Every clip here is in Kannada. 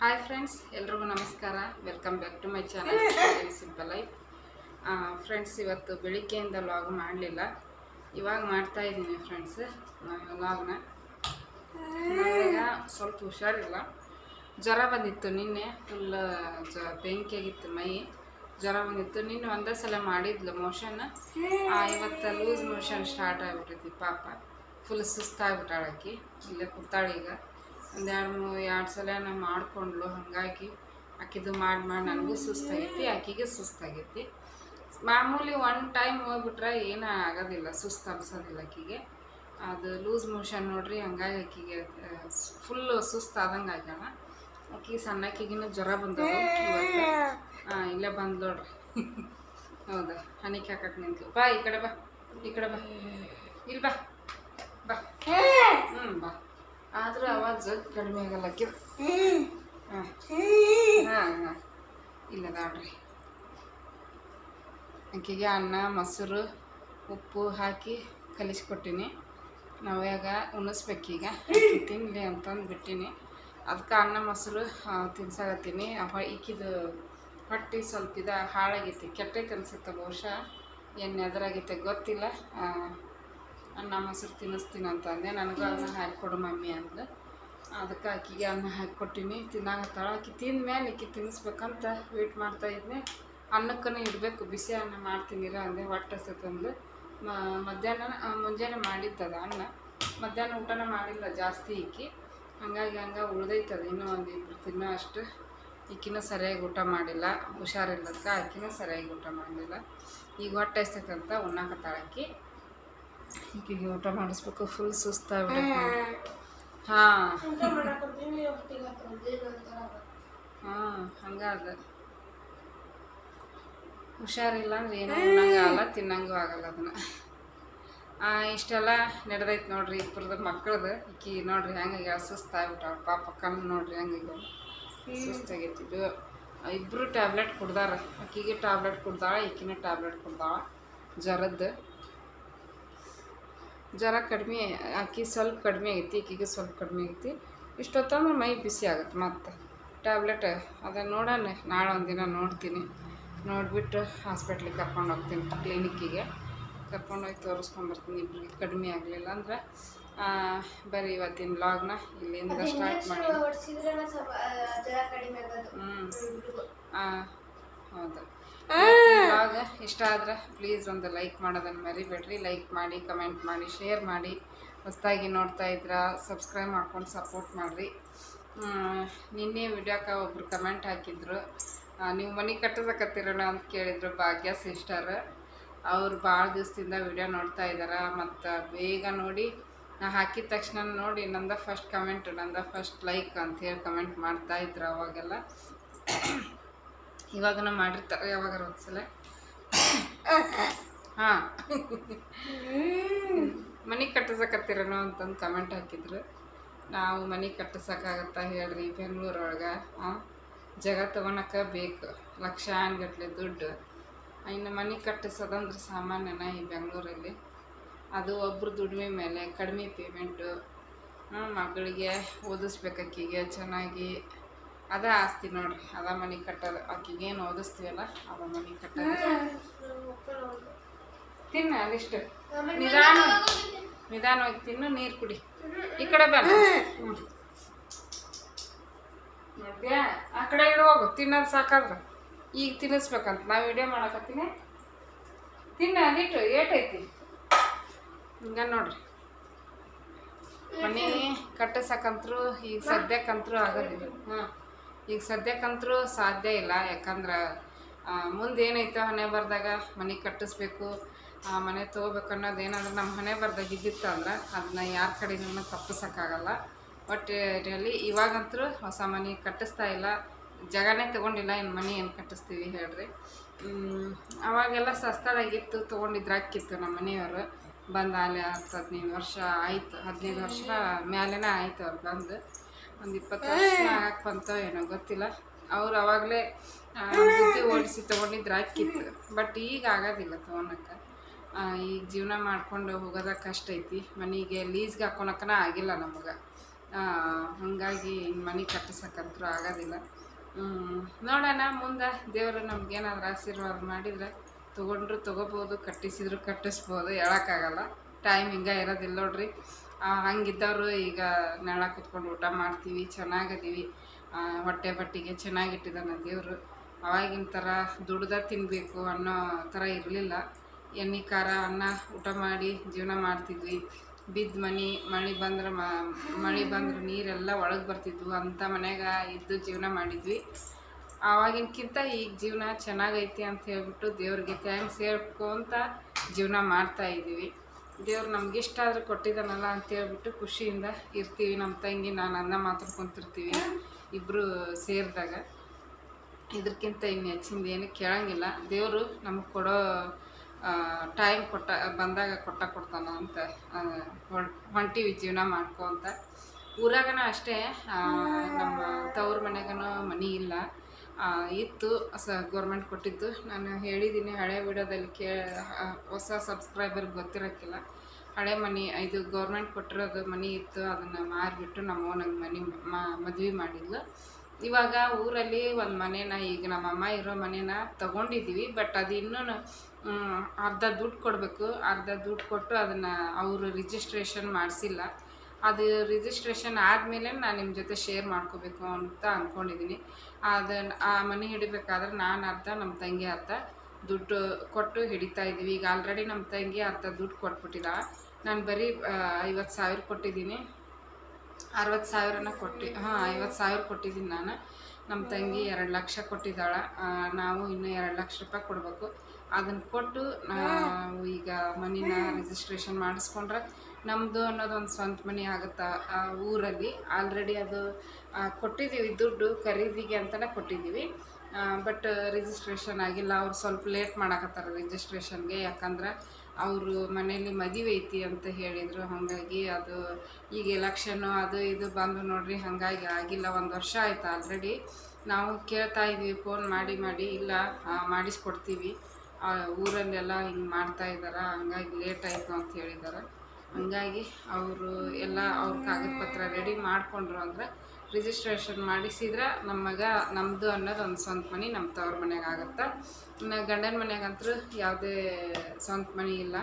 ಹಾಯ್ ಫ್ರೆಂಡ್ಸ್ ಎಲ್ರಿಗೂ ನಮಸ್ಕಾರ. Welcome back to my channel simple life friends ಇವತ್ತು ಬೆಳಿಗ್ಗೆಯಿಂದ ಲಾಗ್ ಮಾಡಲಿಲ್ಲ. ಇವಾಗ ಮಾಡ್ತಾ ಇದ್ದೀನಿ ಫ್ರೆಂಡ್ಸ್ ಲಾಗ್ನ ಈಗ ಸ್ವಲ್ಪ ಹುಷಾರಿಲ್ಲ. ಜ್ವರ ಬಂದಿತ್ತು ನಿನ್ನೆ. ಫುಲ್ ಜ ಬೆಂಕಿಯಾಗಿತ್ತು ಮೈ. ಜ್ವರ ಬಂದಿತ್ತು. ನಿನ್ನೆ ಒಂದೇ ಸಲ ಮಾಡಿದ್ಲು ಮೋಷನ್ ಇವತ್ತು ಲೂಸ್ ಮೋಷನ್ ಸ್ಟಾರ್ಟ್ ಆಗಿಬಿಟ್ಟೈತಿ ಪಾಪ. ಫುಲ್ ಸುಸ್ತಾಗ್ಬಿಟ್ಟಾಳಕ್ಕಿ ಇಲ್ಲೇ ಈಗ. ಒಂದು ಎರಡು ಮೂರು ಎರಡು ಸಲ ನಾನು ಮಾಡ್ಕೊಂಡ್ಲು ಹಾಗಾಗಿ ಆಕಿದು ಮಾಡಿ ಮಾಡಿ ನನಗೂ ಸುಸ್ತಾಗೈತಿ, ಆಕಿಗೆ ಸುಸ್ತಾಗೈತಿ. ಮಾಮೂಲಿ ಒನ್ ಟೈಮ್ ಹೋಗ್ಬಿಟ್ರೆ ಏನೂ ಆಗೋದಿಲ್ಲ, ಸುಸ್ತು ಅನ್ಸೋದಿಲ್ಲ ಆಕಿಗೆ. ಅದು ಲೂಸ್ ಮೋಷನ್ ನೋಡ್ರಿ, ಹಂಗಾಗಿ ಆಕಿಗೆ ಫುಲ್ಲು ಸುಸ್ತು ಆದಂಗೆ ಆಗ್ಯಾಳ ಸಣ್ಣ ಸಣ್ಣಕ್ಕಿಗಿನ ಜ್ವರ ಇವತ್ತು ಹಾಂ ಇಲ್ಲೇ ಬಂದು ನೋಡ್ರಿ. ಹೌದಾ ಹನಿಕೆ ಹಾಕಕ್ಕೆ ನಿಂತು ಬಾ, ಈ ಕಡೆ ಬಾ, ಈ ಕಡೆ ಬಾ. ಇಲ್ಲಿ ಬಾ ಬಾ. ಹ್ಞೂ ಬಾ. ಆದರೂ ಅವಾಜ್ ಕಡಿಮೆ ಆಗಲ್ಲ ಹಾಂ. ಹಾಂ ಹಾಂ. ಆಕೆಗೆ ಅನ್ನ, ಮೊಸರು, ಉಪ್ಪು ಹಾಕಿ ಕಲಿಸ್ಕೊಟ್ಟಿನಿ. ನಾವ್ಯಾಗ ಉಣಿಸ್ಬೇಕೀಗ. ತಿನ್ನಲಿ ಅಂತಂದು ಬಿಟ್ಟಿನಿ ಅದಕ್ಕೆ ಅನ್ನ, ಮೊಸರು ತಿನ್ಸಾಕತ್ತೀನಿ. ಈಕಿದು ಹೊಟ್ಟೆ ಸ್ವಲ್ಪ ಇದು ಹಾಳಾಗೈತಿ. ಕೆಟ್ಟೈತೆ ಅನ್ಸುತ್ತೆ ಬಹುಶಃ? ಏನು ಎದುರಾಗೈತೆ ಗೊತ್ತಿಲ್ಲ. ಅನ್ನ ಮೊಸರು ತಿನ್ನಿಸ್ತೀನಿ ಅಂತ ಅಂದೆ. ನನಗೂ ಅನ್ನ ಹಾಕಿಕೊಡು ಮಮ್ಮಿ ಅಂದ್ಲು. ಅದಕ್ಕೆ ಆಕಿಗೆ ಅನ್ನ ಹಾಕಿಕೊಟ್ಟಿನಿ. ತಿನ್ನಂಗೆ ಆಕಿ ತಿಂದ ಮೇಲೆ ಈಕಿ ತಿನ್ನಿಸ್ಬೇಕಂತ ವೇಟ್ ಮಾಡ್ತಾ ಇದ್ನೆ. ಅನ್ನಕ್ಕೂ ಇಡಬೇಕು, ಬಿಸಿ ಅನ್ನ ಮಾಡ್ತೀನಿರ ಅಂದೆ. ಹೊಟ್ಟೆ ಸತ್ತಂದು ಮಧ್ಯಾಹ್ನ ಮುಂಜಾನೆ ಮಾಡಿದ್ದದ ಅನ್ನ. ಮಧ್ಯಾಹ್ನ ಊಟನ ಮಾಡಿಲ್ಲ ಜಾಸ್ತಿ ಇಕ್ಕಿ ಹಂಗಾಗಿ ಹಂಗೆ ಉಳ್ದೈತದ. ಇನ್ನೂ ಒಂದು ಇಬ್ಬರು ತಿನ್ನೋ ಅಷ್ಟು ಈಕಿನೂ ಸರಿಯಾಗಿ ಊಟ ಮಾಡಿಲ್ಲ. ಹುಷಾರಿಲ್ಲದಕ್ಕೆ ಆಕಿನೂ ಸರಿಯಾಗಿ ಊಟ ಮಾಡಲಿಲ್ಲ ಈಗ ಹೊಟ್ಟೆ ಅಂತ ಉಣ್ಣಾಕತ್ತಾಳ ಆಕಿ ಈಕಿಗೆ ಊಟ ಮಾಡಿಸ್ಬೇಕು ಫುಲ್ ಸುಸ್ತಾಗಿ ಹಾಂ. ಹಾಂ ಹಂಗಾದ ಹುಷಾರಿಲ್ಲ ಅಂದ್ರೆ ಏನೋ ಆಗಲ್ಲ ತಿನ್ನಂಗೂ ಆಗಲ್ಲ ಅದನ್ನು. ಇಷ್ಟೆಲ್ಲ ನಡೆದೈತೆ ನೋಡ್ರಿ ಇಬ್ಬರದ ಮಕ್ಕಳದು ಈಕಿ ನೋಡ್ರಿ ಹೆಂಗೆ ಸುಸ್ತಾಗ್ಬಿಟ್ಟಾಳ ಪಾಪ ಕಣ್ಣು ನೋಡ್ರಿ ಹೆಂಗೆ ಸುಸ್ತಾಗೈತಿ ಇದು. ಇಬ್ಬರು ಟ್ಯಾಬ್ಲೆಟ್ ಕುಡ್ದಾರ. ಆಕಿಗೆ ಟ್ಯಾಬ್ಲೆಟ್ ಕುಡ್ದಾಳ ಈಕಿನ ಟ್ಯಾಬ್ಲೆಟ್ ಕುಡ್ದಾಳ. ಜ್ವರದ್ದು. ಜ್ವರ ಕಡಿಮೆ ಆಕಿ ಸ್ವಲ್ಪ ಕಡಿಮೆ ಆಗೈತಿ ಈಕಿಗೆ ಸ್ವಲ್ಪ ಕಡಿಮೆ ಆಗೈತಿ ಇಷ್ಟೊತ್ತಂದ್ರೆ ಮೈ ಬಿಸಿ ಆಗುತ್ತೆ ಮತ್ತು. ಟ್ಯಾಬ್ಲೆಟ್ ಅದನ್ನು ನೋಡೋಣ ನಾಳೆ ಒಂದಿನ ನೋಡ್ತೀನಿ. ನೋಡಿಬಿಟ್ಟು ಹಾಸ್ಪಿಟ್ಲಿಗೆ ಕರ್ಕೊಂಡು ಹೋಗ್ತೀನಿ ಕ್ಲಿನಿಕ್ಕಿಗೆ ಕರ್ಕೊಂಡೋಗಿ ತೋರಿಸ್ಕೊಂಬರ್ತೀನಿ ಇಬ್ಬರಿಗೆ ಕಡಿಮೆ ಆಗಲಿಲ್ಲ ಅಂದ್ರೆ ಬರೀ ಇವತ್ತಿನ ಬ್ಲಾಗ್ನ ಇಲ್ಲಿಂದ ಸ್ಟಾರ್ಟ್ ಮಾಡಿ. ಹ್ಞೂ ಹೌದು. ಇವಾಗ ಇಷ್ಟ ಆದ್ರೆ ಪ್ಲೀಸ್ ಒಂದು ಲೈಕ್ ಮಾಡೋದನ್ನು ಮರಿಬೇಡ್ರಿ. ಲೈಕ್ ಮಾಡಿ ಕಮೆಂಟ್ ಮಾಡಿ ಶೇರ್ ಮಾಡಿ. ಹೊಸದಾಗಿ ನೋಡ್ತಾ ಇದ್ರೆ ಸಬ್ಸ್ಕ್ರೈಬ್ ಮಾಡ್ಕೊಂಡು ಸಪೋರ್ಟ್ ಮಾಡಿರಿ. ನಿನ್ನೆ ವಿಡಿಯೋಕ್ಕೆ ಒಬ್ಬರು ಕಮೆಂಟ್ ಹಾಕಿದ್ರು. ನೀವು ಮನೆ ಕಟ್ಟಿಸಕತ್ತೀರಣ? ಅಂತ ಕೇಳಿದ್ರು ಭಾಗ್ಯ ಸಿಸ್ಟರ್ ಅವ್ರು ಭಾಳ ದಿವಸದಿಂದ ವಿಡಿಯೋ ನೋಡ್ತಾ ಇದ್ದಾರೆ ಮತ್ತು ಬೇಗ ನೋಡಿ, ನಾ ಹಾಕಿದ ತಕ್ಷಣ ನೋಡಿ, ನಂದ ಫಸ್ಟ್ ಕಮೆಂಟ್ ನಂದ ಫಸ್ಟ್ ಲೈಕ್ ಅಂತ ಹೇಳಿ ಕಮೆಂಟ್ ಮಾಡ್ತಾ ಇದ್ರು ಅವಾಗೆಲ್ಲ. ಇವಾಗನ ಮಾಡಿರ್ತಾರೆ ಯಾವಾಗಾರ ಒಂದ್ಸಲ. ಹಾಂ. ಮನೆ ಕಟ್ಟಿಸಕತ್ತೀರನೋ ಅಂತಂದು ಕಮೆಂಟ್ ಹಾಕಿದ್ರು. ನಾವು ಮನೆ ಕಟ್ಟಿಸೋಕ್ಕಾಗತ್ತಾ ಹೇಳ್ರಿ ಬೆಂಗಳೂರೊಳಗೆ ಹಾಂ ಜಾಗ ತೊಗೊಳಕ್ಕೆ ಬೇಕು ಲಕ್ಷಾನ್ಗಟ್ಲೆ ದುಡ್ಡು. ಇನ್ನು ಮನೆ ಕಟ್ಟಿಸೋದಂದ್ರೆ ಸಾಮಾನ್ಯನ ಈ ಬೆಂಗಳೂರಲ್ಲಿ. ಅದು ಒಬ್ರು ದುಡಿಮೆ ಮೇಲೆ ಕಡಿಮೆ ಪೇಮೆಂಟು ಮಗಳಿಗೆ ಓದಿಸ್ಬೇಕಾಕಿಗೆ ಚೆನ್ನಾಗಿ ಅದ ಆಸ್ತಿ ನೋಡ್ರಿ ಅದ ಮನೆ ಕಟ್ಟೋದು. ಆಕಿಗೆ ಏನು ಓದಿಸ್ತೀವಲ್ಲ ಅದ ಮನೆ ಕಟ್ಟೋದು. ತಿನ್ನ ಅದಿಷ್ಟು. ನಿಧಾನ ನಿಧಾನವಾಗಿ ತಿನ್ನು, ನೀರು ಕುಡಿ. ಈ ಕಡೆ ಬರ್ ಆ ಕಡೆ ಇಡುವಾಗ ತಿನ್ನೋದು ಸಾಕಾದ್ರ. ಈಗ ತಿನ್ನಿಸ್ಬೇಕಂತ. ನಾವು ವಿಡಿಯೋ ಮಾಡಕತ್ತೀನಿ. ತಿನ್ನ, ಅದಿಟ್ಟು. ಏಟೈತಿ? ಹಿಂಗ ನೋಡ್ರಿ. ಮನೆ ಕಟ್ಟಿಸಕಂತ್ರು ಈಗ ಸದ್ಯಕ್ಕಂತರೂ ಆಗೋದಿಲ್ಲ. ಹಾಂ ಈಗ ಸದ್ಯಕ್ಕಂತರೂ ಸಾಧ್ಯ ಇಲ್ಲ. ಯಾಕಂದ್ರೆ ಮುಂದೆ ಏನೈತೆ ಹಣೆ ಬರ್ದಾಗ ಮನೆ ಕಟ್ಟಿಸ್ಬೇಕು ಮನೆ ತೊಗೋಬೇಕು ಅನ್ನೋದು ಏನಾದರೂ ನಮ್ಮ ಹಣೆ ಬರ್ದಾಗ ಇದ್ದಿತ್ತು ಅಂದ್ರೆ ಅದನ್ನ ಯಾರ ಕಡೆಯೂ ತಪ್ಪಿಸೋಕ್ಕಾಗಲ್ಲ. ಬಟ್ ರಿಯಲಿ ಇವಾಗಂತೂ ಹೊಸ ಮನೆ ಕಟ್ಟಿಸ್ತಾ ಇಲ್ಲ. ಜಗನೇ ತೊಗೊಂಡಿಲ್ಲ ಇನ್ನು ಮನೆ ಏನು ಕಟ್ಟಿಸ್ತೀವಿ ಹೇಳ್ರಿ. ಅವಾಗೆಲ್ಲ ಸಸ್ತಾದಾಗಿತ್ತು ತೊಗೊಂಡಿದ್ರೆ ಅಕ್ಕಿತ್ತು ನಮ್ಮ ಮನೆಯವರು. ಬಂದು ಅಲ್ಲಿ ಹತ್ತು ಹದಿನೈದು ವರ್ಷ ಆಯಿತು, ಹದಿನೈದು ವರ್ಷ ಮೇಲೆನೇ ಆಯಿತು ಅವ್ರು ಬಂದು. ಒಂದು ಇಪ್ಪತ್ತು ವರ್ಷ ಆಗಕ್ಕೆ ಬಂತೋ ಏನೋ ಗೊತ್ತಿಲ್ಲ. ಅವ್ರು ಅವಾಗಲೇ ಬುದ್ಧಿ ಓಡಿಸಿ ತೊಗೊಂಡಿದ್ರೆ ಹಾಕಿತ್ತು. ಬಟ್ ಈಗ ಆಗೋದಿಲ್ಲ ತೊಗೊಳಕ್ಕೆ ಈಗ ಜೀವನ ಮಾಡ್ಕೊಂಡು ಹೋಗೋದ ಕಷ್ಟ ಐತಿ. ಮನೆಗೆ ಲೀಸ್ಗೆ ಹಾಕೊಳಕ್ಕನ ಆಗಿಲ್ಲ ನಮಗೆ. ಹಾಗಾಗಿ ಮನೆ ಕಟ್ಟಿಸಕ್ಕಂತೂ ಆಗೋದಿಲ್ಲ. ನೋಡೋಣ ಮುಂದೆ ದೇವರು ನಮ್ಗೇನಾದ್ರು ಆಶೀರ್ವಾದ ಮಾಡಿದರೆ ತೊಗೊಂಡ್ರು ತೊಗೋಬೋದು ಕಟ್ಟಿಸಿದ್ರು ಕಟ್ಟಿಸ್ಬೋದು ಹೇಳೋಕ್ಕಾಗಲ್ಲ. ಟೈಮ್ ಹಿಂಗೆ ಇರೋದಿಲ್ಲ ನೋಡ್ರಿ. ಹಂಗಿದ್ದವರು ಈಗ ನೆಳ ಕುತ್ಕೊಂಡು ಊಟ ಮಾಡ್ತೀವಿ, ಚೆನ್ನಾಗದೀವಿ. ಹೊಟ್ಟೆ ಬಟ್ಟಿಗೆ ಚೆನ್ನಾಗಿಟ್ಟಿದ್ದಾನೆ ದೇವರು. ಅವಾಗಿನ ಥರ ದುಡ್ದ ತಿನ್ನಬೇಕು ಅನ್ನೋ ಥರ ಇರಲಿಲ್ಲ. ಎಣ್ಣೆ, ಖಾರ, ಅನ್ನ ಊಟ ಮಾಡಿ ಜೀವನ ಮಾಡ್ತಿದ್ವಿ. ಬಿದ್ದ ಮನೆ, ಮಳೆ ಬಂದ್ರೆ ಮಳೆ ಬಂದ್ರೆ ನೀರೆಲ್ಲ ಒಳಗೆ ಬರ್ತಿದ್ವು. ಅಂಥ ಮನೆಯಾಗ ಇದ್ದು ಜೀವನ ಮಾಡಿದ್ವಿ. ಆವಾಗಿನಕ್ಕಿಂತ ಈಗ ಜೀವನ ಚೆನ್ನಾಗೈತಿ ಅಂತ ಹೇಳ್ಬಿಟ್ಟು ದೇವ್ರಿಗೆ ಥ್ಯಾಂಕ್ಸ್ ಹೇಳ್ಕೊಂತ ಜೀವನ ಮಾಡ್ತಾ ಇದ್ದೀವಿ. ದೇವ್ರು ನಮ್ಗೆ ಇಷ್ಟ ಆದ್ರೆ ಕೊಟ್ಟಿದ್ದಾನಲ್ಲ ಅಂತ ಹೇಳ್ಬಿಟ್ಟು ಖುಷಿಯಿಂದ ಇರ್ತೀವಿ. ನಮ್ಮ ತಂಗಿ, ನಾನು ಅನ್ನ ಮಾತಾಡ್ಕೊಂತಿರ್ತೀವಿ ಇಬ್ಬರು ಸೇರಿದಾಗ. ಇದಕ್ಕಿಂತ ಇನ್ನು ಹೆಚ್ಚಿಂದ ಏನು ಕೇಳಂಗಿಲ್ಲ. ದೇವರು ನಮಗೆ ಕೊಡೋ ಟೈಮ್ ಕೊಟ್ಟ, ಬಂದಾಗ ಕೊಟ್ಟ ಕೊಡ್ತಾನ ಅಂತ ಹೊಂಟಿವಿ ಜೀವನ ಜೀವನ ಮಾಡ್ಕೊಂತ ಊರಾಗನ ಅಷ್ಟೇ ನಮ್ಮ ತವ್ರ ಮನೆಗನೂ ಮನೆ ಇಲ್ಲ. ಇತ್ತು, ಸ ಗೌರ್ಮೆಂಟ್ ಕೊಟ್ಟಿದ್ದು. ನಾನು ಹೇಳಿದ್ದೀನಿ ಹಳೆ ವಿಡಿಯೋದಲ್ಲಿ ಕೇ ಹೊಸ ಸಬ್ಸ್ಕ್ರೈಬರ್ಗೆ ಗೊತ್ತಿರೋಕ್ಕಿಲ್ಲ. ಹಳೆ ಮನೆ, ಇದು ಗೌರ್ಮೆಂಟ್ ಕೊಟ್ಟಿರೋದು ಮನೆ ಇತ್ತು, ಅದನ್ನು ಮಾರಿಬಿಟ್ಟು ನಮ್ಮ ನಂಗೆ ಮನೆ ಮದುವೆ ಮಾಡಿದ್ಲು. ಇವಾಗ ಊರಲ್ಲಿ ಒಂದು ಮನೇನ, ಈಗ ನಮ್ಮ ಅಮ್ಮ ಇರೋ ಮನೇನ ತೊಗೊಂಡಿದ್ದೀವಿ ಬಟ್ ಅದು ಇನ್ನೂ ಅರ್ಧ ದುಡ್ಡು ಕೊಡಬೇಕು. ಅರ್ಧ ದುಡ್ಡು ಕೊಟ್ಟು ಅದನ್ನು ಅವರು ರಿಜಿಸ್ಟ್ರೇಷನ್ ಮಾಡಿಸಿಲ್ಲ. ಅದು ರಿಜಿಸ್ಟ್ರೇಷನ್ ಆದಮೇಲೆ ನಾನು ನಿಮ್ಮ ಜೊತೆ ಶೇರ್ ಮಾಡ್ಕೋಬೇಕು ಅಂತ ಅಂದ್ಕೊಂಡಿದ್ದೀನಿ ಅದನ್ನು ಆ ಮನೆ ಹಿಡಿಬೇಕಾದ್ರೆ ನಾನು ಅರ್ಧ ನಮ್ಮ ತಂಗಿ ಅರ್ಧ ದುಡ್ಡು ಕೊಟ್ಟು ಹಿಡಿತಾ ಇದ್ದೀವಿ. ಈಗ ಆಲ್ರೆಡಿ ನಮ್ಮ ತಂಗಿ ಅರ್ಧ ದುಡ್ಡು ಕೊಟ್ಬಿಟ್ಟಿದ್ದ ನಾನು ಬರೀ ಐವತ್ತು ಸಾವಿರ ಕೊಟ್ಟಿದ್ದೀನಿ ಅರವತ್ತು ಸಾವಿರನ ಕೊಟ್ಟು, ಹಾಂ, ಐವತ್ತು ಸಾವಿರ ಕೊಟ್ಟಿದ್ದೀನಿ ನಾನು. ನಮ್ಮ ತಂಗಿ ಎರಡು ಲಕ್ಷ ಕೊಟ್ಟಿದ್ದಾಳೆ. ನಾವು ಇನ್ನೂ ಎರಡು ಲಕ್ಷ ರೂಪಾಯಿ ಕೊಡಬೇಕು. ಅದನ್ನು ಕೊಟ್ಟು ನಾವು ಈಗ ಮನಿನ ರಿಜಿಸ್ಟ್ರೇಷನ್ ಮಾಡಿಸ್ಕೊಂಡ್ರೆ ನಮ್ಮದು ಅನ್ನೋದು ಒಂದು ಸ್ವಂತ ಮನೆ ಆಗುತ್ತೆ ಆ ಊರಲ್ಲಿ. ಆಲ್ರೆಡಿ ಅದು ಕೊಟ್ಟಿದ್ದೀವಿ ದುಡ್ಡು, ಖರೀದಿಗೆ ಅಂತಲೇ ಕೊಟ್ಟಿದ್ದೀವಿ. ಬಟ್ ರಿಜಿಸ್ಟ್ರೇಷನ್ ಆಗಿಲ್ಲ. ಅವ್ರು ಸ್ವಲ್ಪ ಲೇಟ್ ಮಾಡಕತ್ತಾರೆ ರಿಜಿಸ್ಟ್ರೇಷನ್ಗೆ ಯಾಕಂದ್ರೆ ಅವರು ಮನೇಲಿ ಮದುವೆ ಐತಿ ಅಂತ ಹೇಳಿದರು. ಹಾಗಾಗಿ ಅದು ಈಗ ಎಲೆಕ್ಷನ್ನು ಅದು ಇದು ಬಂದು ನೋಡ್ರಿ, ಹಾಗಾಗಿ ಆಗಿಲ್ಲ. ಒಂದು ವರ್ಷ ಆಯ್ತು ಆಲ್ರೆಡಿ ನಾವು ಕೇಳ್ತಾ ಇದ್ದೀವಿ ಫೋನ್ ಮಾಡಿ ಮಾಡಿ. ಇಲ್ಲ ಮಾಡಿಸ್ಕೊಡ್ತೀವಿ. ಊರಲ್ಲೆಲ್ಲ ಹಿಂಗೆ ಮಾಡ್ತಾ ಇದ್ದಾರೆ ಹಂಗಾಗಿ ಲೇಟ್ ಆಯಿತು ಅಂತ ಹೇಳಿದ್ದಾರೆ ಹಂಗಾಗಿ ಅವರು ಎಲ್ಲ ಅವ್ರ ಕಾಗದ ಪತ್ರ ರೆಡಿ ಮಾಡಿಕೊಂಡ್ರು ಅಂದ್ರೆ ರಿಜಿಸ್ಟ್ರೇಷನ್ ಮಾಡಿಸಿದ್ರೆ ನಮ್ಮ ಮಗ ನಮ್ಮದು ಅನ್ನೋದು ಒಂದು ಸ್ವಂತ ಮನೆ ನಮ್ಮ ತವ್ರ ಮನೆಗೆ ಆಗುತ್ತೆ. ಇನ್ನು ಗಂಡನ ಮನೆಗಂತೂ ಯಾವುದೇ ಸ್ವಂತ ಮನೆ ಇಲ್ಲ.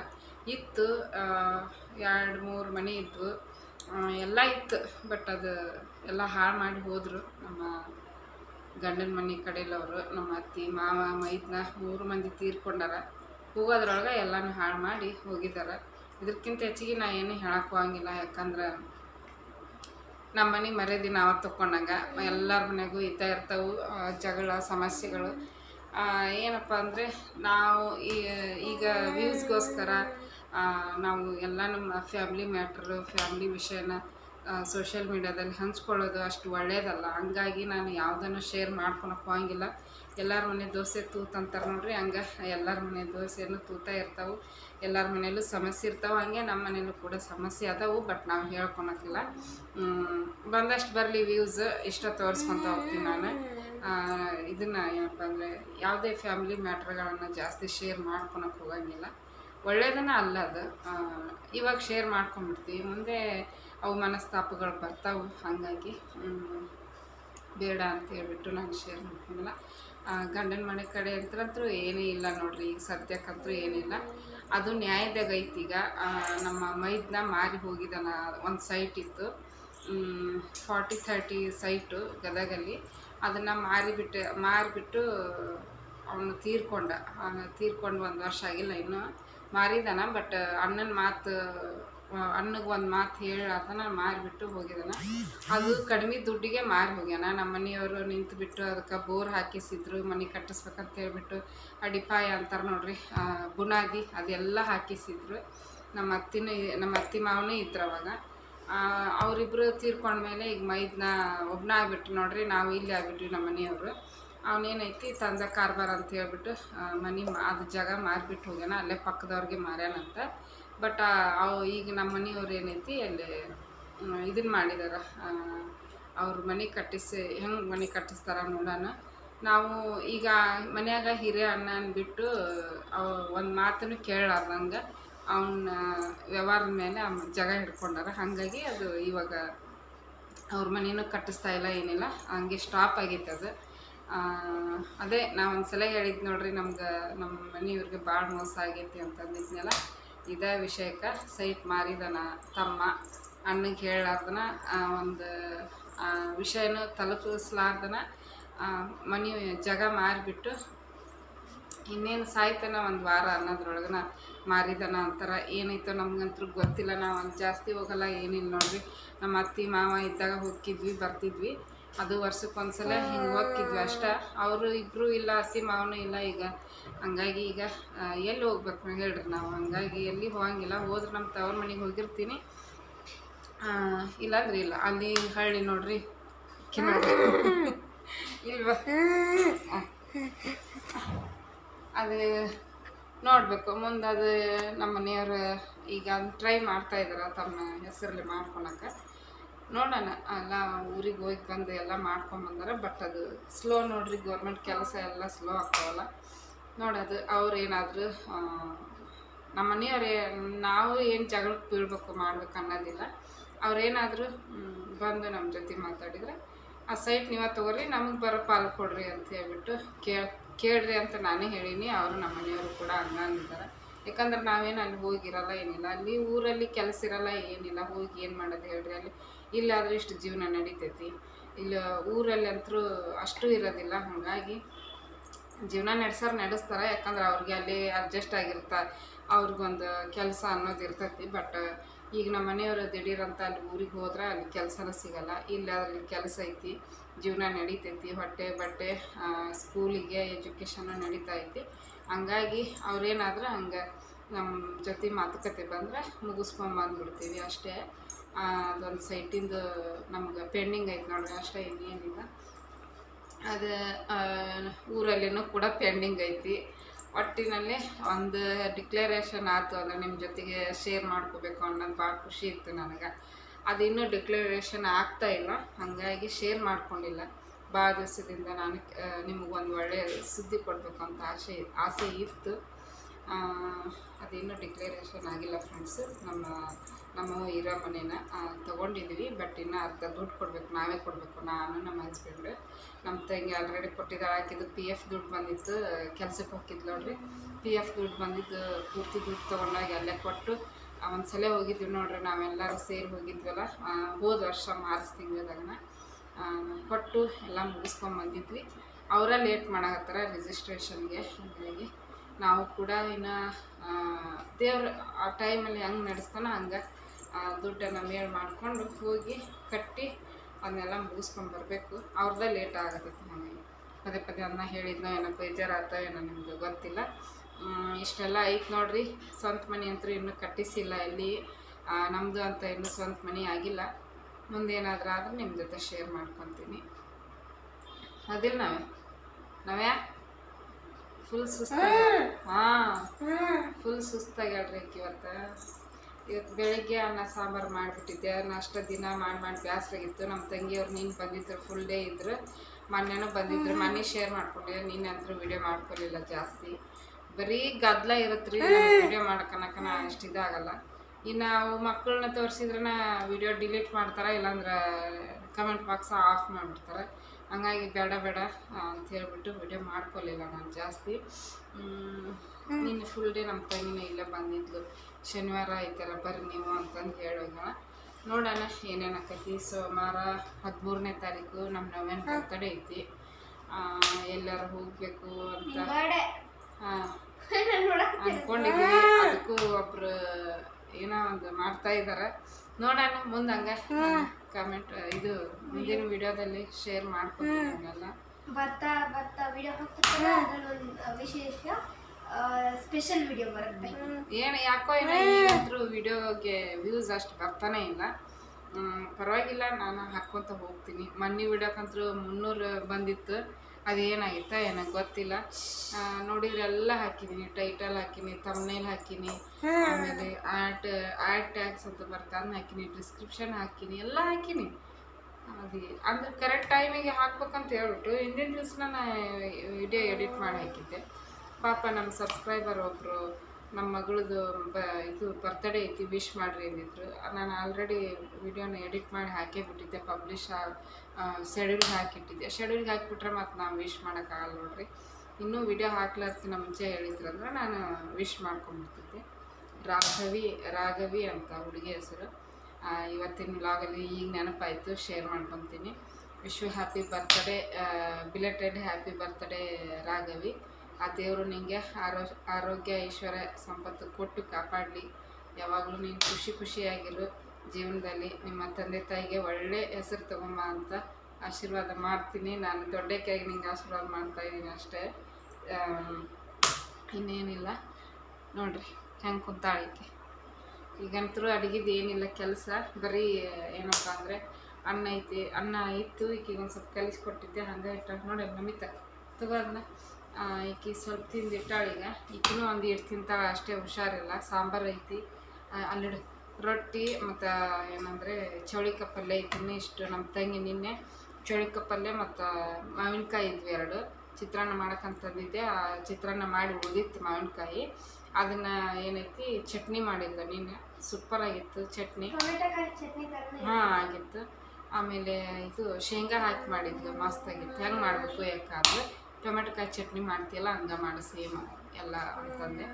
ಇತ್ತು ಎರಡು ಮೂರು ಮನೆ ಇದ್ವು. ಎಲ್ಲ ಇತ್ತು ಬಟ್ ಅದು ಎಲ್ಲ ಹಾಳು ಮಾಡಿ ಹೋದರು ನಮ್ಮ ಗಂಡನ ಮನೆ ಕಡೆಯಲ್ಲವರು ನಮ್ಮ ಅತ್ತಿ, ಮಾವ, ಮೈದ್ನ ಮೂರು ಮಂದಿ ತೀರ್ಕೊಂಡಾರ. ಹೋಗೋದ್ರೊಳಗೆ ಎಲ್ಲನೂ ಹಾಳು ಮಾಡಿ ಹೋಗಿದ್ದಾರೆ. ಇದಕ್ಕಿಂತ ಹೆಚ್ಚಿಗೆ ನಾ ಏನು ಹೇಳಕ್ಕೆ ಹೋಗಂಗಿಲ್ಲ ಯಾಕಂದ್ರೆ ನಮ್ಮ ಮನೆ ಮರ್ಯಾದೆ ನಾವು ತಕ್ಕೊಂಡಂಗ ಎಲ್ಲರ ಮನೆಗೂ ಇದ್ದ ಇರ್ತವೆ ಜಗಳ, ಸಮಸ್ಯೆಗಳು. ಏನಪ್ಪ ಅಂದರೆ ನಾವು ಈಗ ವ್ಯೂಸ್ಗೋಸ್ಕರ ನಾವು ಎಲ್ಲ ನಮ್ಮ ಫ್ಯಾಮ್ಲಿ ಮ್ಯಾಟ್ರು ಫ್ಯಾಮ್ಲಿ ವಿಷಯನ ಸೋಷಿಯಲ್ ಮೀಡ್ಯಾದಲ್ಲಿ ಹಂಚ್ಕೊಳ್ಳೋದು ಅಷ್ಟು ಒಳ್ಳೆಯದಲ್ಲ ಹಂಗಾಗಿ ನಾನು ಯಾವುದನ್ನು ಶೇರ್ ಮಾಡ್ಕೊಳಕ್ಕೆ ಹೋಗಂಗಿಲ್ಲ ಎಲ್ಲರ ಮನೆ ದೋಸೆ ತೂತ ಅಂತಾರೆ ನೋಡ್ರಿ, ಹಂಗೆ ಎಲ್ಲರ ಮನೆ ದೋಸೆನೂ ತೂತ ಇರ್ತಾವೆ. ಎಲ್ಲರ ಮನೆಯಲ್ಲೂ ಸಮಸ್ಯೆ ಇರ್ತಾವೆ, ಹಂಗೆ ನಮ್ಮ ಮನೇಲೂ ಕೂಡ ಸಮಸ್ಯೆ ಅದಾವು, ಬಟ್ ನಾವು ಹೇಳ್ಕೊಳಕ್ಕಿಲ್ಲ. ಬಂದಷ್ಟು ಬರಲಿ ವ್ಯೂಸ್, ಇಷ್ಟ ತೋರಿಸ್ಕೊತ ಹೋಗ್ತೀನಿ ನಾನು. ಇದನ್ನು ಏನಪ್ಪ ಅಂದರೆ, ಯಾವುದೇ ಫ್ಯಾಮಿಲಿ ಮ್ಯಾಟ್ರ್ಗಳನ್ನು ಜಾಸ್ತಿ ಶೇರ್ ಮಾಡ್ಕೊಳಕ್ಕೆ ಹೋಗಂಗಿಲ್ಲ. ಒಳ್ಳೆಯದನ್ನ ಅಲ್ಲ ಅದು. ಇವಾಗ ಶೇರ್ ಮಾಡ್ಕೊಂಡ್ಬಿಡ್ತೀವಿ. ಮುಂದೆ ಅವು ಮನಸ್ತಾಪಗಳು ಬರ್ತಾವೆ, ಹಾಗಾಗಿ ಬೇಡ ಅಂತ ಹೇಳ್ಬಿಟ್ಟು ನಾನು ಶೇರ್ ಮಾಡ್ಕೊಂಡಿಲ್ಲ. ಗಂಡನ ಮನೆ ಕಡೆ ಅಂತಂತೂ ಏನೂ ಇಲ್ಲ ನೋಡ್ರಿ, ಈಗ ಸದ್ಯಕ್ಕಂತೂ ಏನಿಲ್ಲ ಅದು ನ್ಯಾಯದಾಗ ಐತಿ ಈಗ. ನಮ್ಮ ಮೈದ್ನ ಮಾರಿ ಹೋಗಿದ್ದಲ್ಲ ಒಂದು ಸೈಟ್ ಇತ್ತು. ಫಾರ್ಟಿ ಥರ್ಟಿ ಸೈಟು ಗದಗಲ್ಲಿ. ಅದನ್ನು ಮಾರಿಬಿಟ್ಟು ಮಾರಿಬಿಟ್ಟು ಅವನು ತೀರ್ಕೊಂಡ. ತೀರ್ಕೊಂಡು ಒಂದು ವರ್ಷ ಆಗಿಲ್ಲ ಇನ್ನೂ. ಮಾರಿದಾನ ಬಟ್ ಅಣ್ಣನ ಮಾತು ಅಣ್ಣಗೆ ಒಂದು ಮಾತು ಹೇಳಾತನ ಮಾರಿಬಿಟ್ಟು ಹೋಗಿದ್ದಾನ ಅದು ಕಡಿಮೆ ದುಡ್ಡಿಗೆ ಮಾರಿ ಹೋಗ್ಯಾನ. ನಮ್ಮ ಮನೆಯವರು ನಿಂತು ಬಿಟ್ಟು ಅದಕ್ಕೆ ಬೋರ್ ಹಾಕಿಸಿದ್ರು, ಮನೆ ಕಟ್ಟಿಸ್ಬೇಕಂತ ಹೇಳ್ಬಿಟ್ಟು ಅಡಿಪಾಯ ಅಂತಾರೆ ನೋಡ್ರಿ ಬುನಾದಿ ಅದೆಲ್ಲ ಹಾಕಿಸಿದ್ರು. ನಮ್ಮ ಅತ್ತಿನ ನಮ್ಮ ಅತ್ತಿ ಮಾವನೇ ಇದ್ರು ಅವಾಗ. ಅವರಿಬ್ಬರು ತೀರ್ಕೊಂಡ್ಮೇಲೆ ಈಗ ಮೈದ್ನ ಒಬ್ಬನ ಆಗ್ಬಿಟ್ಟು ನೋಡ್ರಿ, ನಾವು ಇಲ್ಲಿ ಆಗ್ಬಿಟ್ವಿ ನಮ್ಮ ಮನೆಯವರು. ಅವನೇನೈತಿ, ತಂದ ಕಾರ್ಬಾರ್ ಅಂತ ಹೇಳ್ಬಿಟ್ಟು ಮನೆ ಅದು ಜಾಗ ಮಾರಿಬಿಟ್ಟು ಹೋಗ್ಯಾನ, ಅಲ್ಲೇ ಪಕ್ಕದವ್ರಿಗೆ ಮಾರ್ಯಾನಂತ. ಬಟ್ ಅವು ಈಗ ನಮ್ಮ ಮನೆಯವ್ರು ಏನೈತಿ ಅಲ್ಲಿ ಇದನ್ನು ಮಾಡಿದಾರೆ. ಅವ್ರ ಮನೆ ಕಟ್ಟಿಸಿ, ಹೆಂಗೆ ಮನೆ ಕಟ್ಟಿಸ್ತಾರ ನೋಡೋಣ. ನಾವು ಈಗ ಮನ್ಯಾಗ ಹಿರಿಯ ಅಣ್ಣನ ಬಿಟ್ಟು ಅವ ಒಂದು ಮಾತನ್ನು ಕೇಳಲಾರ್ದಂಗೆ ಅವನ ವ್ಯವಹಾರದ ಮೇಲೆ ಅವ್ನ ಜಾಗ ಹಿಡ್ಕೊಂಡಾರ. ಹಾಗಾಗಿ ಅದು ಇವಾಗ ಅವ್ರ ಮನೇನೂ ಕಟ್ಟಿಸ್ತಾ ಇಲ್ಲ, ಏನಿಲ್ಲ. ಹಂಗೆ ಸ್ಟಾಪ್ ಆಗೈತೆ ಅದು. ಅದೇ ನಾ ಒಂದು ಸಲ ಹೇಳಿದ್ದು ನೋಡ್ರಿ ನಮ್ಗೆ ನಮ್ಮ ಮನೆಯವ್ರಿಗೆ ಭಾಳ ಮೋಸ ಆಗೈತಿ ಅಂತಂದಿದ್ನಲ್ಲ. ಇದೇ ವಿಷಯಕ್ಕೆ ಸೈಟ್ ಮಾರಿದನ ತಮ್ಮ ಅಣ್ಣಗೆ ಹೇಳಾರ್ದನ ಒಂದು ವಿಷಯನೂ ತಲುಪಿಸ್ಲಾರ್ದನ ಮನೆ ಜಾಗ ಮಾರಿಬಿಟ್ಟು ಇನ್ನೇನು ಸಾಯ್ತಾನ ಒಂದು ವಾರ ಅನ್ನೋದ್ರೊಳಗನ ಮಾರಿದನ ಅಂತಾರ. ಏನಾಯ್ತೋ ನಮ್ಗಂತೂ ಗೊತ್ತಿಲ್ಲ, ನಾವು ಒಂದು ಜಾಸ್ತಿ ಹೋಗಲ್ಲ, ಏನಿಲ್ಲ ನೋಡ್ರಿ. ನಮ್ಮ ಅತ್ತಿ, ಮಾವ ಇದ್ದಾಗ ಹೋಗಿದ್ವಿ ಬರ್ತಿದ್ವಿ. ಅದು ವರ್ಷಕ್ಕೆ ಒಂದ್ಸಲ ಹಿಂಗೆ ಹೋಗ್ತಿದ್ವಿ ಅಷ್ಟ. ಅವರು ಇಬ್ಬರು ಇಲ್ಲ ಹಸಿ ಮಾವನು ಇಲ್ಲ ಈಗ. ಹಂಗಾಗಿ ಈಗ ಎಲ್ಲಿ ಹೋಗ್ಬೇಕು ಹೇಳ್ರಿ ನಾವು? ಹಂಗಾಗಿ ಎಲ್ಲಿ ಹೋಗಂಗಿಲ್ಲ. ಹೋದ್ರೆ ನಮ್ಮ ತವ್ರ ಮನೆಗೆ ಹೋಗಿರ್ತೀನಿ. ಇಲ್ಲಾಂದ್ರೆ ಇಲ್ಲ. ಅಲ್ಲಿ ಹಳ್ಳಿ ನೋಡ್ರಿ. ಇಲ್ವಾ? ಅದು ನೋಡಬೇಕು. ಮುಂದೆ ಅದು ನಮ್ಮ ಮನೆಯವರು ಈಗ ಟ್ರೈ ಮಾಡ್ತಾ ಇದಾರೆ ತಮ್ಮ ಹೆಸರಲ್ಲಿ ಮಾಡ್ಕೊಳಕ್ಕೆ. ನೋಡೋಣ. ಎಲ್ಲ ಊರಿಗೆ ಹೋಗಿ ಬಂದು ಎಲ್ಲ ಮಾಡ್ಕೊಂಬಂದಾರೆ ಬಟ್ ಅದು ಸ್ಲೋ ನೋಡ್ರಿ ಗೌರ್ಮೆಂಟ್ ಕೆಲಸ ಎಲ್ಲ ಸ್ಲೋ ಆಗ್ತಾವಲ್ಲ. ನೋಡೋದು ಅವ್ರು ಏನಾದರೂ ನಮ್ಮ ಮನೆಯವರೇ, ನಾವು ಏನು ಜಗಳಕ್ಕೆ ಬೀಳ್ಬೇಕು ಮಾಡ್ಬೇಕು ಅನ್ನೋದಿಲ್ಲ. ಅವ್ರೇನಾದರೂ ಬಂದು ನಮ್ಮ ಜೊತೆ ಮಾತಾಡಿದರೆ, ಆ ಸೈಟ್ ನೀವೇ ತಗೋರಿ, ನಮಗೆ ಬರೋ ಪಾಲು ಕೊಡ್ರಿ ಅಂತ ಹೇಳ್ಬಿಟ್ಟು ಕೇಳಿ, ಕೇಳ್ರಿ ಅಂತ ನಾನೇ ಹೇಳೀನಿ, ಅವರು ನಮ್ಮ ಮನೆಯವರು ಕೂಡ ಹಂಗ ಅಂದಿದ್ದಾರೆ ಯಾಕಂದ್ರೆ ನಾವೇನು ಅಲ್ಲಿ ಹೋಗಿರಲ್ಲ ಏನಿಲ್ಲ. ಅಲ್ಲಿ ಊರಲ್ಲಿ ಕೆಲಸ ಇರಲ್ಲ, ಏನಿಲ್ಲ, ಹೋಗಿ ಏನು ಮಾಡೋದು ಹೇಳ್ರಿ ಅಲ್ಲಿ. ಇಲ್ಲಾದ್ರೆ ಇಷ್ಟು ಜೀವನ ನಡೀತೈತಿ. ಇಲ್ಲ ಊರಲ್ಲಿ ಅಂತರೂ ಅಷ್ಟು ಇರೋದಿಲ್ಲ. ಹಾಗಾಗಿ ಜೀವನ ನಡೆಸೋರು ನಡೆಸ್ತಾರೆ. ಯಾಕಂದ್ರೆ ಅವ್ರಿಗೆ ಅಲ್ಲಿ ಅಡ್ಜಸ್ಟ್ ಆಗಿರ್ತಾ ಅವ್ರಿಗೊಂದು ಕೆಲಸ ಅನ್ನೋದು ಇರ್ತೈತಿ. ಬಟ್ ಈಗ ನಮ್ಮ ಮನೆಯವರು ದಿಢೀರಂತ ಅಲ್ಲಿ ಊರಿಗೆ ಹೋದ್ರೆ ಅಲ್ಲಿ ಕೆಲಸನೂ ಸಿಗಲ್ಲ. ಇಲ್ಲ ಅದ್ರಲ್ಲಿ ಕೆಲಸ ಐತಿ, ಜೀವನ ನಡೀತೈತಿ. ಹೊಟ್ಟೆ ಬಟ್ಟೆ ಸ್ಕೂಲಿಗೆ ಎಜುಕೇಷನ್ ನಡೀತಾ ಐತಿ. ಹಂಗಾಗಿ ಅವ್ರೇನಾದ್ರೂ ಹಂಗೆ ನಮ್ಮ ಜೊತೆ ಮಾತುಕತೆ ಬಂದರೆ ಮುಗಿಸ್ಕೊಂಡ್ ಬಂದ್ಬಿಡ್ತೀವಿ ಅಷ್ಟೇ. ಅದೊಂದು ಸೈಟಿಂದು ನಮ್ಗೆ ಪೆಂಡಿಂಗ್ ಐತೆ ನೋಡಿ ಅಷ್ಟೇ ಇನ್ನೇನಿಲ್ಲ. ಅದು ಊರಲ್ಲಿನೂ ಕೂಡ ಪೆಂಡಿಂಗ್ ಐತಿ. ಒಟ್ಟಿನಲ್ಲಿ ಒಂದು ಡಿಕ್ಲರೇಷನ್ ಆಯಿತು ಅಂದರೆ ನಿಮ್ಮ ಜೊತೆಗೆ ಶೇರ್ ಮಾಡ್ಕೋಬೇಕು ಅನ್ನೋದು ಭಾಳ ಖುಷಿ ಇತ್ತು ನನಗೆ. ಅದು ಇನ್ನೂ ಡಿಕ್ಲರೇಷನ್ ಆಗ್ತಾ ಇಲ್ಲ, ಹಾಗಾಗಿ ಶೇರ್ ಮಾಡ್ಕೊಂಡಿಲ್ಲ. ಭಾಳ ದಿವಸದಿಂದ ನಾನು ನಿಮಗೊಂದು ಒಳ್ಳೆಯ ಸುದ್ದಿ ಕೊಡಬೇಕು ಅಂತ ಆಸೆ ಆಸೆ ಇತ್ತು. ಅದಿನ್ನೂ ಡಿಕ್ಲರೇಷನ್ ಆಗಿಲ್ಲ ಫ್ರೆಂಡ್ಸು ನಮ್ಮ ನಮ್ಮ ಇರೋ ಮನೇನ ತೊಗೊಂಡಿದ್ದೀವಿ ಬಟ್ ಇನ್ನು ಅರ್ಧ ದುಡ್ಡು ಕೊಡಬೇಕು, ನಾವೇ ಕೊಡಬೇಕು. ನಾನು, ನಮ್ಮ ಹಸ್ಬೆಂಡ್ ನಮ್ಮ ತಂಗಿ ಆಲ್ರೆಡಿ ಕೊಟ್ಟಿದ್ದಾಳೆ. ಹಾಕಿದ್ದು ಪಿ ಎಫ್ ದುಡ್ಡು ಬಂದಿತ್ತು ಕೆಲ್ಸಕ್ಕೆ ಹೋಗಿದ್ದು ನೋಡ್ರಿ. ಪಿ ಎಫ್ ದುಡ್ಡು ಬಂದಿದ್ದು, ಪೂರ್ತಿ ದುಡ್ಡು ತೊಗೊಂಡಾಗ ಅಲ್ಲೇ ಕೊಟ್ಟು ಒಂದು ಸಲ ಹೋಗಿದ್ವಿ ನೋಡ್ರಿ, ನಾವೆಲ್ಲರೂ ಸೇರಿ ಹೋಗಿದ್ವಲ್ಲ ಹೋದ ವರ್ಷ ಮಾರ್ಚ್ ತಿಂಗಳದಾಗನ ಕೊಟ್ಟು ಎಲ್ಲ ಮುಗಿಸ್ಕೊಂಡು ಬಂದಿದ್ವಿ. ಅವರ ಲೇಟ್ ಮಾಡಕತ್ತಾರ ರಿಜಿಸ್ಟ್ರೇಷನ್ಗೆ ಹಾಗಾಗಿ ನಾವು ಕೂಡ ಇನ್ನು ದೇವ್ರ, ಆ ಟೈಮಲ್ಲಿ ಹೆಂಗೆ ನಡೆಸ್ತಾನೋ ಹಂಗೆ ದುಡ್ಡನ್ನು ಮೇಲ್ ಮಾಡಿಕೊಂಡು ಹೋಗಿ ಕಟ್ಟಿ ಅದನ್ನೆಲ್ಲ ಮುಗಿಸ್ಕೊಂಡು ಬರಬೇಕು. ಅವ್ರದ್ದೇ ಲೇಟ್ ಆಗುತ್ತೆ ನನಗೆ ಪದೇ ಪದೇ ಅದನ್ನ ಹೇಳಿದ್ನೋ ಏನೋ ಬೇಜಾರಾತೋ ಏನೋ ನಿಮಗೆ ಗೊತ್ತಿಲ್ಲ. ಇಷ್ಟೆಲ್ಲ ಐತೆ ನೋಡ್ರಿ. ಸ್ವಂತ ಮನೆ ಅಂತೂ ಇನ್ನೂ ಕಟ್ಟಿಸಿಲ್ಲ ಎಲ್ಲಿ? ಆ, ನಮ್ಮದು ಅಂತ ಇನ್ನೂ ಸ್ವಂತ ಮನೆ ಆಗಿಲ್ಲ. ಮುಂದೇನಾದರೂ ಆದರೂ ನಿಮ್ಮ ಜೊತೆ ಶೇರ್ ಮಾಡ್ಕೊತೀನಿ. ಅದಿಲ್ಲ ನಾವೇ ನಾವ್ಯಾ? ಫುಲ್ ಸುಸ್ತಾಗ ಹಾಂ. ಫುಲ್ ಸುಸ್ತಾಗ್ಯಾಳ್ರಿ ಇವತ್ತು. ಇವತ್ತು ಬೆಳಿಗ್ಗೆ ಅನ್ನ ಸಾಂಬಾರು ಮಾಡಿಬಿಟ್ಟಿದ್ದೆ. ನಾಷ್ಟ ದಿನ ಮಾಡಿ ಮಾಡಿ ಬೇಸರಾಗಿತ್ತು ನಮ್ಮ ತಂಗಿಯವ್ರು ನೀನು ಬಂದಿದ್ರು ಫುಲ್ ಡೇ ಇದ್ದರು ಮೊನ್ನೆನೂ ಬಂದಿದ್ರು. ಮನೆ ಶೇರ್ ಮಾಡ್ಕೊಂಡೆ. ನೀನಂತರೂ ವಿಡಿಯೋ ಮಾಡ್ಕೊಳ್ಳಿಲ್ಲ ಜಾಸ್ತಿ. ಬರೀ ಗದ್ದಲ ಇರುತ್ತೆ ವಿಡಿಯೋ ಮಾಡ್ಕೊಳಕ ನಾ ಅಷ್ಟು ಇದಾಗಲ್ಲ ಇನ್ನು ನಾವು ಮಕ್ಕಳನ್ನ ತೋರಿಸಿದ್ರನ ವಿಡಿಯೋ ಡಿಲೀಟ್ ಮಾಡ್ತಾರೆ ಇಲ್ಲಾಂದ್ರೆ ಕಮೆಂಟ್ ಬಾಕ್ಸ್ ಆಫ್ ಮಾಡಿಬಿಡ್ತಾರೆ. ಹಂಗಾಗಿ ಬೇಡ ಬೇಡ ಅಂತ ಹೇಳ್ಬಿಟ್ಟು ವಿಡಿಯೋ ಮಾಡ್ಕೊಳ್ಳಿಲ್ಲ ನಾನು ಜಾಸ್ತಿ. ನಿನ್ನೆ ಫುಲ್ ಡೇ ನಮ್ಮ ತಂಗಿನ ಇಲ್ಲೇ ಬಂದಿದ್ಲು. ಶನಿವಾರ ಐತಲ್ಲ ಬರ್ರಿ ನೀವು ಅಂತಂದು ಹೇಳೋಣ ನೋಡೋಣ ಏನೇನು ಆಕೈತಿ. ಸೋಮವಾರ ಹದಿಮೂರನೇ ತಾರೀಕು ನಮ್ಮ ನವೇನ್ ಕಡೆ ಐತಿ. ಎಲ್ಲರೂ ಹೋಗಬೇಕು ಅಂತ. ಹಾಂ. ಅನ್ಕೊಂಡಿದೀವಿ ಅದಕ್ಕೂ ಒಬ್ರು ಏನೋ ಒಂದು ಮಾಡ್ತಾ ಇದ್ದಾರೆ ನೋಡೋಣ ಮುಂದೆ ಹಂಗ. ಕಮೆಂಟ್ ಇದು ಮುಂದಿನ ವಿಡಿಯೋದಲ್ಲಿ ಶೇರ್ ಮಾಡ್ಕೊತೀನಿ ಅದನ್ನೆಲ್ಲ ಬರ್ತಾ ಬರ್ತಾ ವಿಡಿಯೋ ಒಂದು ವಿಶೇಷ? ಸ್ಪೆಷಲ್ ವಿಡಿಯೋ ಬರುತ್ತೆ. ಏನು ಯಾಕೋ ಏನೋ ಈಗಂತೂ ವಿಡಿಯೋಗೆ ವ್ಯೂಸ್ ಅಷ್ಟು ಬರ್ತಾನೆ ಇಲ್ಲ. ಪರವಾಗಿಲ್ಲ ನಾನು ಹಾಕ್ಕೊತ ಹೋಗ್ತೀನಿ. ಮೊನ್ನೆ ವಿಡಿಯೋಕ್ಕಂತೂ ಮುನ್ನೂರು ಬಂದಿತ್ತು. ಅದು ಏನಾಗಿತ್ತ ಏನೋ ಗೊತ್ತಿಲ್ಲ. ನೋಡಿದ್ರೆ ಎಲ್ಲ ಹಾಕಿದ್ದೀನಿ ಟೈಟಲ್ ಹಾಕಿನಿ ತಮ್ನೇಲ್ ಹಾಕಿನಿ ಆಮೇಲೆ ಆರ್ಟ್ ಆರ್ಟ್ ಟ್ಯಾಕ್ಸ್ ಅಂತ ಬರ್ತಾನೆ ಹಾಕಿನಿ ಡಿಸ್ಕ್ರಿಪ್ಷನ್ ಹಾಕಿನಿ ಎಲ್ಲ ಹಾಕಿನಿ. ಅದು ಅಂದ್ರೆ ಕರೆಕ್ಟ್ ಟೈಮಿಗೆ ಹಾಕ್ಬೇಕಂತ ಹೇಳ್ಬಿಟ್ಟು ಇಂಡಿಯನ್ ದಿವಸ ನಾನು ವಿಡಿಯೋ ಎಡಿಟ್ ಮಾಡಿ ಹಾಕಿದ್ದೆ. ಪಾಪ ನಮ್ಮ ಸಬ್ಸ್ಕ್ರೈಬರ್ ಒಬ್ಬರು ನಮ್ಮ ಮಗಳದು ಬ ಇದು ಬರ್ತಡೇ ಐತಿ ವಿಶ್ ಮಾಡಿರಿ ಅಂದಿದ್ರು. ನಾನು ಆಲ್ರೆಡಿ ವಿಡಿಯೋನ ಎಡಿಟ್ ಮಾಡಿ ಹಾಕೇ ಬಿಟ್ಟಿದ್ದೆ ಪಬ್ಲಿಷ್ ಶೆಡ್ಯೂಲ್ಗೆ ಹಾಕಿಟ್ಟಿದ್ದೆ. ಶೆಡ್ಯೂಲ್ಗೆ ಹಾಕಿಬಿಟ್ರೆ ಮತ್ತು ನಾವು ವಿಶ್ ಮಾಡೋಕ್ಕಾಗಲ್ಲ ನೋಡ್ರಿ. ಇನ್ನೂ ವಿಡಿಯೋ ಹಾಕ್ಲಾರ್ಕಿನ ಮುಂಚೆ ಹೇಳಿದ್ರಂದ್ರೆ ನಾನು ವಿಶ್ ಮಾಡ್ಕೊಂಡ್ಬಿಡ್ತಿದ್ದೆ. ರಾಘವಿ ರಾಘವಿ ಅಂತ ಹುಡುಗಿ ಹೆಸರು. ಇವತ್ತಿನ ವ್ಲಾಗಲ್ಲಿ ಈಗ ನೆನಪಾಯಿತು ಶೇರ್ ಮಾಡ್ಕೊತೀನಿ. Wish you happy birthday belated happy birthday Raghavi. ಆ ದೇವರು ನಿಂಗೆ ಆರೋ ಆರೋಗ್ಯ, ಐಶ್ವರ್ಯ, ಸಂಪತ್ತು ಕೊಟ್ಟು ಕಾಪಾಡಲಿ. ಯಾವಾಗಲೂ ನೀನು ಖುಷಿ ಖುಷಿಯಾಗಿರು ಜೀವನದಲ್ಲಿ. ನಿಮ್ಮ ತಂದೆ ತಾಯಿಗೆ ಒಳ್ಳೆ ಹೆಸರು ತಗೊಂಬ ಅಂತ ಆಶೀರ್ವಾದ ಮಾಡ್ತೀನಿ. ನಾನು ದೊಡ್ಡಕ್ಕಾಗಿ ನಿಂಗೆ ಆಶೀರ್ವಾದ ಮಾಡ್ತಾ ಇದ್ದೀನಿ ಅಷ್ಟೇ. ಇನ್ನೇನಿಲ್ಲ. ನೋಡ್ರಿ, ಹೆಂಗೆ ಕುಂತಾಳಿಕೆ. ಈಗಂತರೂ ಅಡುಗೆದು ಏನಿಲ್ಲ, ಕೆಲಸ. ಬರೀ ಏನಪ್ಪ ಅಂದರೆ ಅನ್ನ ಐತಿ, ಅನ್ನ ಇತ್ತು ಈಗ ಒಂದು ಸ್ವಲ್ಪ ಕಲಿಸ್ಕೊಟ್ಟಿದ್ದೆ. ಹಂಗೆ ಇಟ್ಟ ನೋಡಿ ನಮಿತ, ತಗೋ ಅದನ್ನ ಈಕಿ ಸ್ವಲ್ಪ ತಿಂದಿಟ್ಟಾಳೀಗ ಈಕಿನೂ ಒಂದು ಇಟ್ಟು ತಿಂತಾಳೆ ಅಷ್ಟೇ ಹುಷಾರಿಲ್ಲ ಸಾಂಬಾರು ಐತಿ. ಅಲ್ಲಿ ರೊಟ್ಟಿ ಮತ್ತು ಏನಂದರೆ ಚೌಳಿಕಾಯಿ ಪಲ್ಯ ಐತಿ ಇನ್ನೂ ಇಷ್ಟು ನಮ್ಮ ತಂಗಿ ನಿನ್ನೆ. ಚೌಳಿಕಾಯಿ ಪಲ್ಯ ಮತ್ತು ಮಾವಿನಕಾಯಿ ಇದ್ವಿ ಎರಡು. ಚಿತ್ರಾನ್ನ ಮಾಡಕ್ಕಂತಂದಿದ್ದೆ ಆ ಚಿತ್ರಾನ್ನ ಮಾಡಿ ಉಳಿದಿತ್ತು ಮಾವಿನಕಾಯಿ. ಅದನ್ನು ಏನೈತಿ ಚಟ್ನಿ ಮಾಡಿದ್ಲು ನಿನ್ನೆ. ಸೂಪರ್ ಆಗಿತ್ತು ಚಟ್ನಿ. ಹಾಂ ಆಗಿತ್ತು. ಆಮೇಲೆ ಇದು ಶೇಂಗಾ ಹಾಕಿ ಮಾಡಿದ್ಲು ಮಸ್ತಾಗಿತ್ತು ಹೆಂಗೆ ಮಾಡಬೇಕು ಯಾಕಾದ್ರೆ ಟೊಮೆಟೊಕಾಯಿ ಚಟ್ನಿ ಮಾಡ್ತೀಯಲ್ಲ, ಹಂಗ ಮಾಡು ಸೇಮ್ ಎಲ್ಲ ಅಂತಂದೆ.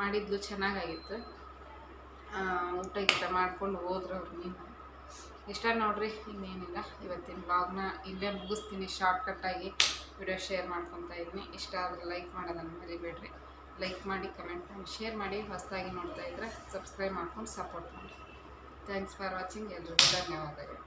ಮಾಡಿದ್ಲು, ಚೆನ್ನಾಗಾಗಿತ್ತು. ಊಟ ಗೀಟ ಮಾಡ್ಕೊಂಡು ಹೋದ್ರು ಅವ್ರು ನೀನು. ಇಷ್ಟ ನೋಡ್ರಿ, ಇನ್ನೇನಿಲ್ಲ. ಇವತ್ತಿನ ಬ್ಲಾಗ್ನ ಇಲ್ಲೇ ಮುಗಿಸ್ತೀನಿ ಶಾರ್ಟ್ಕಟ್ಟಾಗಿ ವಿಡಿಯೋ ಶೇರ್ ಮಾಡ್ಕೊತಾ ಇದ್ದೀನಿ. ಇಷ್ಟ ಆದರೆ ಲೈಕ್ ಮಾಡೋದನ್ನು ಮರಿಬೇಡ್ರಿ. ಲೈಕ್ ಮಾಡಿ ಕಮೆಂಟ್ ಮಾಡಿ ಶೇರ್ ಮಾಡಿ, ಹೊಸದಾಗಿ ನೋಡ್ತಾ ಇದ್ರೆ ಸಬ್ಸ್ಕ್ರೈಬ್ ಮಾಡ್ಕೊಂಡು ಸಪೋರ್ಟ್ ಮಾಡಿ. ಥ್ಯಾಂಕ್ಸ್ ಫಾರ್ ವಾಚಿಂಗ್ ಎಲ್ರಿಗೂ ಧನ್ಯವಾದಗಳು.